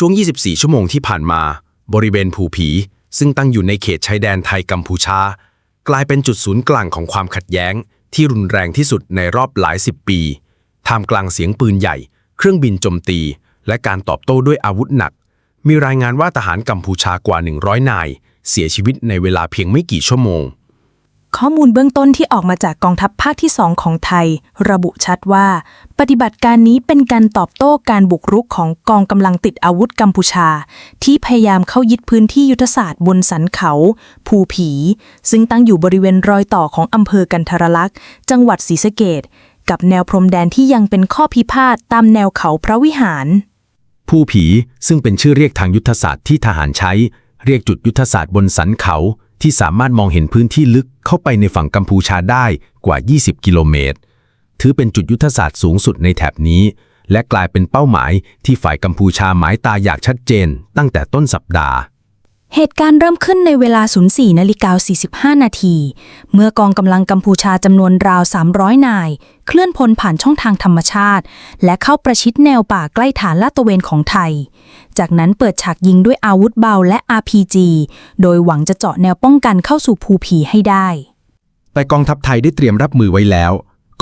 ช่วง 24 ชั่วโมงที่ผ่านมา บริเวณภูผี ซึ่งตั้งอยู่ในเขตชายแดนไทยกัมพูชา กลายเป็นจุดศูนย์กลางของความขัดแย้ง ที่รุนแรงที่สุดในรอบหลายสิบปี ท่ามกลางเสียงปืนใหญ่ เครื่องบินโจมตี และการตอบโต้ด้วยอาวุธหนัก มีรายงานว่าทหารกัมพูชากว่า 100 นาย เสียชีวิตในเวลาเพียงไม่กี่ชั่วโมง ข้อมูลเบื้องต้นที่ออกมาจากกองทัพภาคที่ 2 ของไทย ระบุชัดว่า ปฏิบัติการนี้เป็นการตอบโต้การบุกรุกของกองกำลังติดอาวุธกัมพูชา ที่พยายามเข้ายึดพื้นที่ยุทธศาสตร์บนสันเขา ภูผี ซึ่งตั้งอยู่บริเวณรอยต่อของอำเภอกันทรลักษ์ จังหวัดศรีสะเกดกับแนวพรมแดนที่ยังเป็นข้อพิพาทตามแนวเขาพระวิหารผูผีซึ่งเป็นชื่อเรียกทางยุทธศาสตร์ที่ทหารใช้ เรียกจุดยุทธศาสตร์บนสันเขา ที่สามารถมองเห็นพื้นที่ลึกเข้าไปในฝั่งกัมพูชาได้กว่า 20 กิโลเมตร ถือเป็นจุดยุทธศาสตร์สูงสุดในแถบนี้ และกลายเป็นเป้าหมายที่ฝ่ายกัมพูชาหมายตาอยางชัดเจน ตั้งแต่ต้นสัปดาห์ เหตุการณ์เริ่มขึ้นในเวลา 04นาฬิกา45 นาที เมื่อกองกำลังกัมพูชาจำนวนราว 300 นาย เคลื่อนพลผ่านช่องทางธรรมชาติ และเข้าประชิดแนวป่าใกล้ฐานลาดตระเวนของไทย จากนั้นเปิดฉากยิงด้วยอาวุธเบาและ RPG โดยหวังจะเจาะแนวป้องกันเข้าสู่ภูผีให้ได้ แต่กองทัพไทยได้เตรียมรับมือไว้แล้ว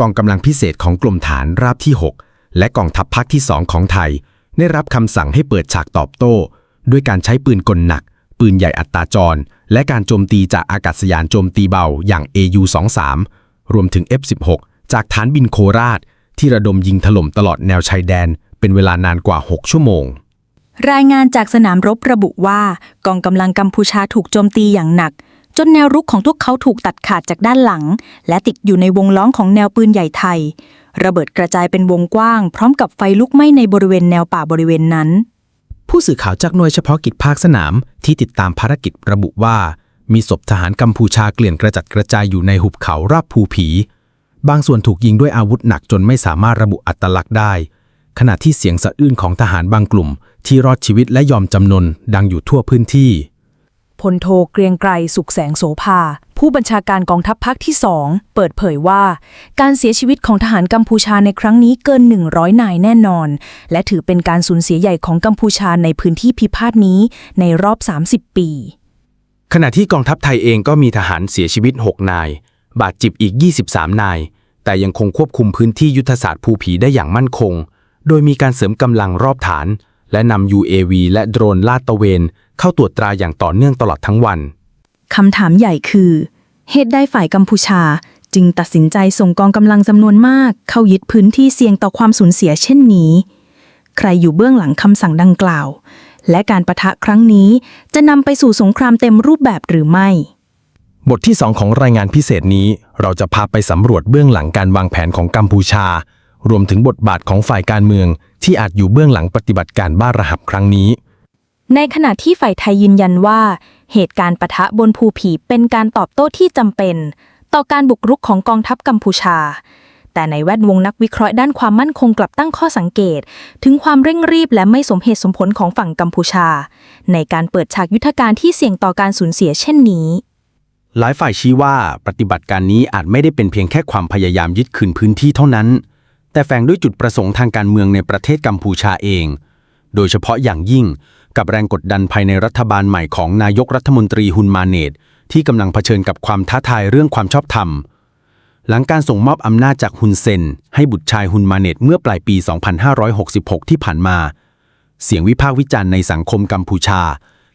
กองกำลังพิเศษของกรมฐานราบที่ 6 และกองทัพภาคที่ 2 ของไทย ได้รับคำสั่งให้เปิดฉากตอบโต้ ด้วยการใช้ปืนกลหนัก ปืนใหญ่อัตราจร และการโจมตีจากอากาศยานโจมตีเบาอย่าง AU-23 รวมถึง F-16 จากฐานบินโคราช ที่ระดมยิงถล่มตลอดแนวชายแดน เป็นเวลานานกว่า 6 ชั่วโมง รายงานจากสนามรบระบุว่ากองกำลังกัมพูชาถูกโจมตีอย่างหนัก จนแนวรุกของพวกเขาถูกตัดขาดจากด้านหลัง และติดอยู่ในวงล้อมของแนวปืนใหญ่ไทย ระเบิดกระจายเป็นวงกว้าง พร้อมกับไฟลุกไหม้ในบริเวณแนวป่าบริเวณนั้น ผู้สื่อข่าวจากหน่วยเฉพาะกิจภาคสนามที่ติดตามภารกิจระบุว่า มีศพทหารกัมพูชาเกลื่อนกระจัดกระจายอยู่ในหุบเขาราบภูผี บางส่วนถูกยิงด้วยอาวุธหนักจนไม่สามารถระบุอัตลักษณ์ได้ ขณะที่เสียงสะอื้นของทหารบางกลุ่ม ที่รอดชีวิตและยอมจำนนดังอยู่ทั่วพื้นที่ พลโทเกรียงไกรสุขแสงโสภา ผู้บัญชาการกองทัพภาคที่สองเปิดเผยว่า การเสียชีวิตของทหารกัมพูชาในครั้งนี้เกิน 100 นายแน่นอน และถือเป็นการสูญเสียใหญ่ของกัมพูชาในพื้นที่พิพาทนี้ในรอบ 30 ปี ขณะที่กองทัพไทยเองก็มีทหารเสียชีวิต 6 นาย บาดเจ็บอีก 23 นาย แต่ยังคงควบคุมพื้นที่ยุทธศาสตร์ภูผีได้อย่างมั่นคง โดยมีการเสริมกำลังรอบฐาน และนำ UAV และโดรนลาดตระเวน เข้าตรวจตราอย่างต่อเนื่องตลอดทั้งวัน คำถามใหญ่คือเหตุใดฝ่ายกัมพูชา จึงตัดสินใจส่งกองกำลังจำนวนมาก เข้ายึดพื้นที่เสี่ยงต่อความสูญเสียเช่นนี้ ใครอยู่เบื้องหลังคำสั่งดังกล่าว และการประทะครั้งนี้จะนำไปสู่สงครามเต็มรูปแบบหรือไม่ บทที่ 2 ของรายงานพิเศษนี้ เราจะพาไปสำรวจเบื้องหลังการวางแผนของกัมพูชา รวมถึงบทบาทของฝ่ายการเมือง ที่อาจอยู่เบื้องหลังปฏิบัติการบ้าระหับครั้งนี้ ในขณะที่ฝ่ายไทยยืนยันว่า เหตุการณ์ปะทะบนภูผีเป็นการตอบโต้ที่จำเป็น ต่อการบุกรุกของกองทัพกัมพูชา แต่ในแวดวงนักวิเคราะห์ด้านความมั่นคงกลับตั้งข้อสังเกต ถึงความเร่งรีบและไม่สมเหตุสมผลของฝั่งกัมพูชา ในการเปิดฉากยุทธการที่เสี่ยงต่อการสูญเสียเช่นนี้หลายฝ่ายชี้ว่าปฏิบัติการนี้อาจไม่ได้เป็นเพียงแค่ความพยายามยึดคืนพื้นที่เท่านั้น แต่แฝงด้วยจุดประสงค์ทางการเมืองในประเทศกัมพูชาเอง โดยเฉพาะอย่างยิ่งกับแรงกดดันภายในรัฐบาลใหม่ของนายกรัฐมนตรีฮุนมาเนตที่กำลังเผชิญกับความท้าทายเรื่องความชอบธรรม หลังการส่งมอบอำนาจจากฮุนเซน ให้บุตรชายฮุนมาเนตเมื่อปลายปี 2566 ที่ผ่านมา เสียงวิพากษ์วิจารณ์ในสังคมกัมพูชา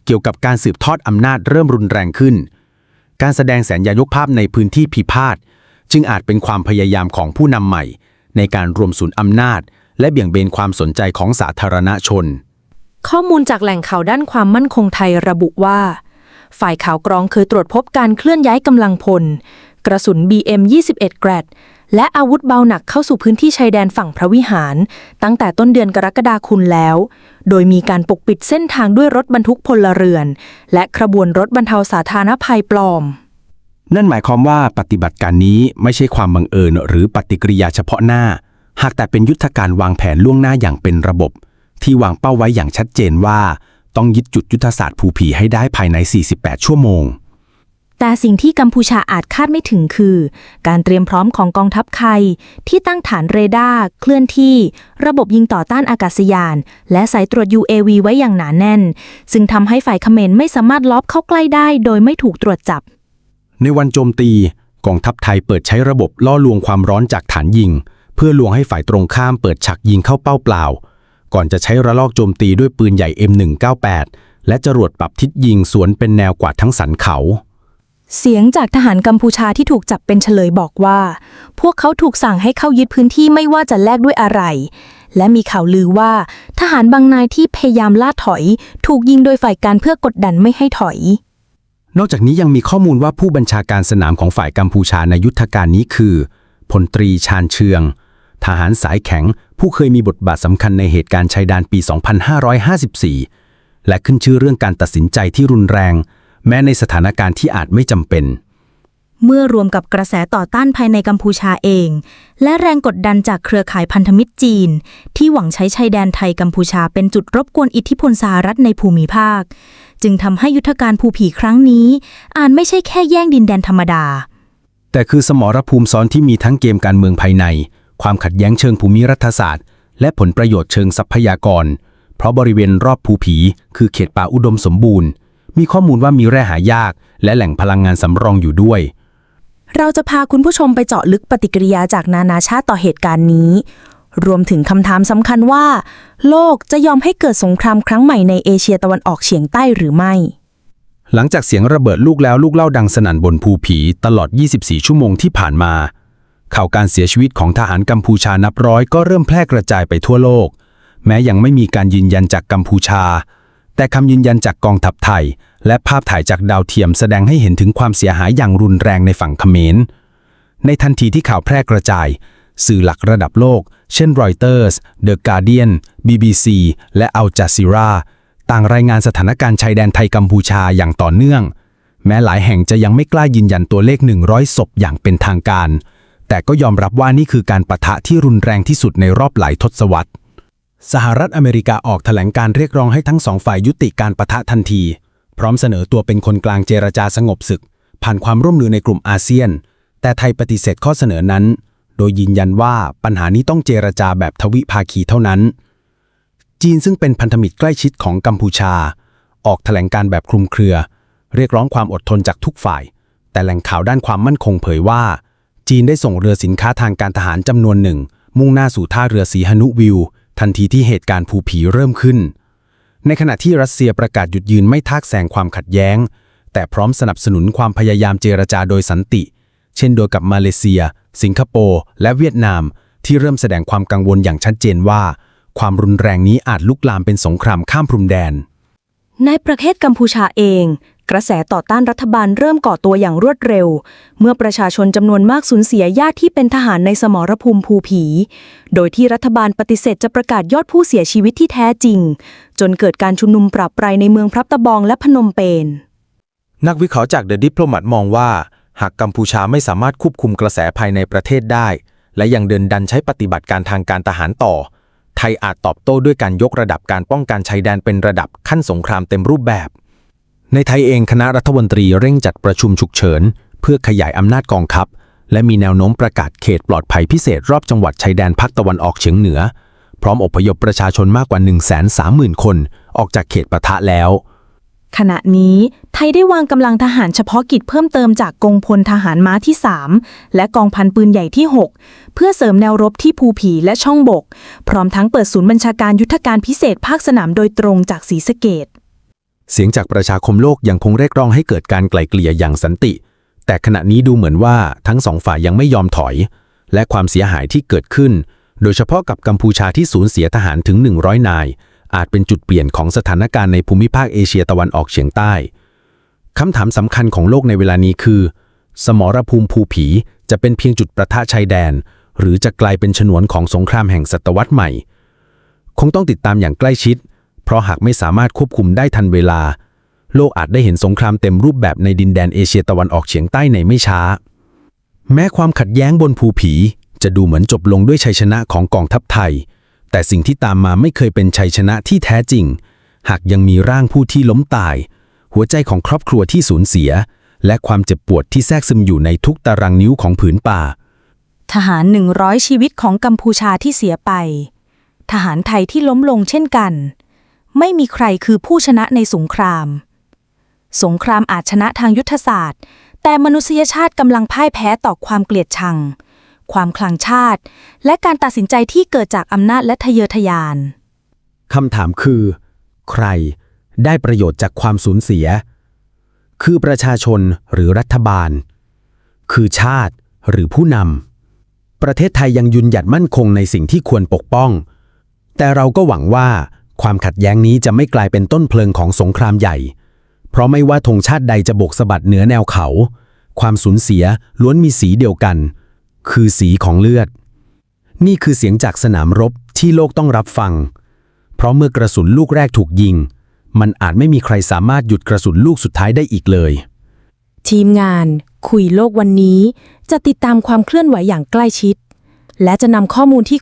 เกี่ยวกับการสืบทอดอำนาจเริ่มรุนแรงขึ้น การแสดงแสนยานุภาพในพื้นที่พิพาทจึงอาจเป็นความพยายามของผู้นำใหม่ ในการรวมศูนย์อำนาจ และเบี่ยงเบนความสนใจของสาธารณชน ข้อมูลจากแหล่งข่าวด้านความมั่นคงไทยระบุว่า ฝ่ายข่าวกรองเคยตรวจพบการเคลื่อนย้ายกำลังพล กระสุน BM 21แกรดและอาวุธเบาหนักเข้าสู่พื้นที่ชายแดนฝั่งพระวิหาร ตั้งแต่ต้นเดือนกรกฎาคมแล้ว โดยมีการปกปิดเส้นทางด้วยรถบรรทุกพลเรือน และขบวนรถบรรเทาสาธารณภัยปลอม นั่นหมายความว่าปฏิบัติการนี้ไม่ใช่ความบังเอิญหรือปฏิกิริยาเฉพาะหน้า หากแต่เป็นยุทธการวางแผนล่วงหน้าอย่างเป็นระบบ ที่วางเป้าไว้อย่างชัดเจนว่า ต้องยึดจุดยุทธศาสตร์ภูผีให้ได้ภายใน 48 ชั่วโมง แต่สิ่งที่กัมพูชาอาจคาดไม่ถึงคือ การเตรียมพร้อมของกองทัพไทยที่ตั้งฐานเรดาร์เคลื่อนที่ ระบบยิงต่อต้านอากาศยาน และสายตรวจ UAV ไว้อย่างหนาแน่น ซึ่งทำให้ฝ่ายเขมรไม่สามารถลอบเข้าใกล้ได้ โดยไม่ถูกตรวจจับ ในวันโจมตี กองทัพไทยเปิดใช้ระบบล่อลวงความร้อนจากฐานยิง เพื่อลวงให้ฝ่ายตรงข้ามเปิดฉากยิงเข้าเป้าเปล่า ก่อนจะใช้ระลอกโจมตีด้วยปืนใหญ่ M198 และจรวดปรับทิศยิงสวนเป็นแนวกว่าทั้งสันเขา เสียงจากทหารกัมพูชาที่ถูกจับเป็นเฉลยบอกว่า พวกเขาถูกสั่งให้เข้ายึดพื้นที่ไม่ว่าจะแลกด้วยอะไร และมีข่าวลือว่า ทหารบางนายที่พยายามล่าถอย ถูกยิงโดยฝ่ายการเพื่อกดดันไม่ให้ถอย นอกจากนี้ยังมีข้อมูลว่าผู้บัญชาการสนามของฝ่ายกัมพูชาในยุทธการนี้คือพลตรีชาญเชือง ทหารสายแข็ง ผู้เคยมีบทบาทสำคัญในเหตุการณ์ชายแดนปี 2554 และขึ้นชื่อเรื่องการตัดสินใจที่รุนแรง แม้ในสถานการณ์ที่อาจไม่จำเป็น เมื่อรวมกับกระแสต่อต้านภายในกัมพูชาเอง และแรงกดดันจากเครือข่ายพันธมิตรจีน ที่หวังใช้ชายแดนไทยกัมพูชาเป็นจุดรบกวนอิทธิพลสหรัฐในภูมิภาค จึงทำให้ยุทธการภูผีครั้งนี้ อาจไม่ใช่แค่แย่งดินแดนธรรมดา แต่คือสมรภูมิซ้อนที่มีทั้งเกมการเมืองภายใน ความขัดแย้งเชิงภูมิรัฐศาสตร์ และผลประโยชน์เชิงทรัพยากร เพราะบริเวณรอบภูผีคือเขตป่าอุดมสมบูรณ์ มีข้อมูลว่ามีแร่หายาก และแหล่งพลังงานสำรองอยู่ด้วยเราจะพาคุณผู้ชมไปเจาะลึกปฏิกิริยาจากนานาชาติต่อเหตุการณ์นี้ รวมถึงคำถามสำคัญว่า โลกจะยอมให้เกิดสงครามครั้งใหม่ในเอเชียตะวันออกเฉียงใต้หรือไม่ หลังจากเสียงระเบิดลูกแล้วลูกเล่าดังสนั่นบนภูผีตลอด 24 ชั่วโมงที่ผ่านมา ข่าวการเสียชีวิตของทหารกัมพูชานับร้อยก็เริ่มแพร่กระจายไปทั่วโลก แม้ยังไม่มีการยืนยันจากกัมพูชา แต่คำยืนยันจากกองทัพไทย และภาพถ่ายจากดาวเทียมแสดงให้เห็นถึงความเสียหายอย่างรุนแรงในฝั่งเขมรในทันทีที่ข่าวแพร่กระจาย สื่อหลักระดับโลก เช่นรอยเตอร์ส The Guardian BBC และ Al Jazeera ต่างรายงานสถานการณ์ชายแดนไทยกัมพูชาอย่างต่อเนื่อง แม้หลายแห่งจะยังไม่กล้ายืนยันตัวเลข 100 ศพอย่างเป็นทางการ แต่ก็ยอมรับว่านี่คือการประทะที่รุนแรงที่สุดในรอบหลายทศวรรษ สหรัฐอเมริกาออกแถลงการเรียกร้องให้ทั้งสองฝ่ายยุติการประทะทันที พร้อมเสนอตัวเป็นคนกลางเจรจาสงบศึก ผ่านความร่วมมือในกลุ่มอาเซียน แต่ไทยปฏิเสธข้อเสนอนั้น โดยยืนยันว่าปัญหานี้ต้องเจรจาแบบทวิภาคีเท่านั้น จีนซึ่งเป็นพันธมิตรใกล้ชิดของกัมพูชา ออกแถลงการแบบคลุมเครือ เรียกร้องความอดทนจากทุกฝ่าย แต่แหล่งข่าวด้านความมั่นคงเผยว่า จีนได้ส่งเรือสินค้าทางการทหารจำนวนหนึ่ง มุ่งหน้าสู่ท่าเรือสีหนุวิว ทันทีที่เหตุการณ์ภูผีเริ่มขึ้น ในขณะที่รัสเซียประกาศหยุดยืนไม่ทากแซงความขัดแย้ง แต่พร้อมสนับสนุนความพยายามเจรจาโดยสันติเช่นโดยกับมาเลเซีย สิงคโปร์ และเวียดนาม ที่เริ่มแสดงความกังวลอย่างชัดเจนว่า ความรุนแรงนี้อาจลุกลามเป็นสงครามข้ามพรมแดน ในประเทศกัมพูชาเอง กระแสต่อต้านรัฐบาลเริ่มก่อตัวอย่างรวดเร็ว เมื่อประชาชนจำนวนมากสูญเสียญาติที่เป็นทหารในสมรภูมิภูผี โดยที่รัฐบาลปฏิเสธจะประกาศยอดผู้เสียชีวิตที่แท้จริง จนเกิดการชุมนุมปราบปรายในเมืองพรับตะบองและพนมเปญนักวิเคราะห์จาก The Diplomat มองว่า หากกัมพูชาไม่สามารถควบคุมกระแสภายในประเทศได้ และยังเดินดันใช้ปฏิบัติการทางการทหารต่อ ไทยอาจตอบโต้ด้วยการยกระดับการป้องกันชายแดนเป็นระดับขั้นสงครามเต็มรูปแบบ ในไทยเองคณะรัฐมนตรีเร่งจัดประชุมฉุกเฉิน เพื่อขยายอำนาจกองทัพ และมีแนวโน้มประกาศเขตปลอดภัยพิเศษรอบจังหวัดชายแดนภาคตะวันออกเฉียงเหนือ พร้อมอพยพประชาชนมากกว่า 130,000 คน ออกจากเขตปะทะแล้ว ขณะนี้ไทยได้วางกำลังทหารเฉพาะกิจเพิ่มเติมจากกองพลทหารม้าที่ 3 และกองพันปืนใหญ่ที่ 6 เพื่อเสริมแนวรบที่ภูผีและช่องบก พร้อมทั้งเปิดศูนย์บัญชาการยุทธการพิเศษภาคสนามโดยตรงจากศรีสะเกดเสียงจากประชาคมโลกยังคงเรียกร้องให้เกิดการไกล่เกลี่ยอย่างสันติ แต่ขณะนี้ดูเหมือนว่าทั้งสองฝ่ายยังไม่ยอมถอย และความเสียหายที่เกิดขึ้น โดยเฉพาะกับกัมพูชาที่สูญเสียทหารถึง 100 นาย อาจเป็นจุดเปลี่ยนของสถานการณ์ในภูมิภาคเอเชียตะวันออกเฉียงใต้คำถามสำคัญของโลกในเวลานี้คือ สมรภูมิภูผีจะเป็นเพียงจุดประทะชายแดน หรือจะกลายเป็นฉนวนของสงครามแห่งศตวรรษใหม่ คงต้องติดตามอย่างใกล้ชิด เพราะหากไม่สามารถควบคุมได้ทันเวลา โลกอาจได้เห็นสงครามเต็มรูปแบบในดินแดนเอเชียตะวันออกเฉียงใต้ในไม่ช้า แม้ความขัดแย้งบนภูผี จะดูเหมือนจบลงด้วยชัยชนะของกองทัพไทย แต่สิ่งที่ตามมาไม่เคยเป็นชัยชนะที่แท้จริง หากยังมีร่างผู้ที่ล้มตาย หัวใจของครอบครัวที่สูญเสีย และความเจ็บปวดที่แทรกซึมอยู่ในทุกตารางนิ้วของผืนป่า ทหาร100ชีวิตของกัมพูชาที่เสียไป ทหารไทยที่ล้มลงเช่นกัน ไม่มีใครคือผู้ชนะในสงคราม สงครามอาจชนะทางยุทธศาสตร์ แต่มนุษยชาติกำลังพ่ายแพ้ต่อความเกลียดชัง ความคลังชาติ และการตัดสินใจที่เกิดจากอำนาจและทะเยอทะยาน คำถามคือ ใครได้ประโยชน์จากความสูญเสีย คือประชาชนหรือรัฐบาล คือชาติหรือผู้นำประเทศไทยยังยืนหยัดมั่นคงในสิ่งที่ควรปกป้อง แต่เราก็หวังว่าความขัดแย้งนี้จะไม่กลายเป็นต้นเพลิงของสงครามใหญ่ เพราะไม่ว่าธงชาติใดจะโบกสะบัดเหนือแนวเขา ความสูญเสียล้วนมีสีเดียวกัน คือสีของเลือด นี่คือเสียงจากสนามรบที่โลกต้องรับฟัง เพราะเมื่อกระสุนลูกแรกถูกยิง มันอาจไม่มีใครสามารถหยุดกระสุนลูกสุดท้ายได้อีกเลย ทีมงานคุยโลกวันนี้ จะติดตามความเคลื่อนไหวอย่างใกล้ชิด และจะนำข้อมูลที่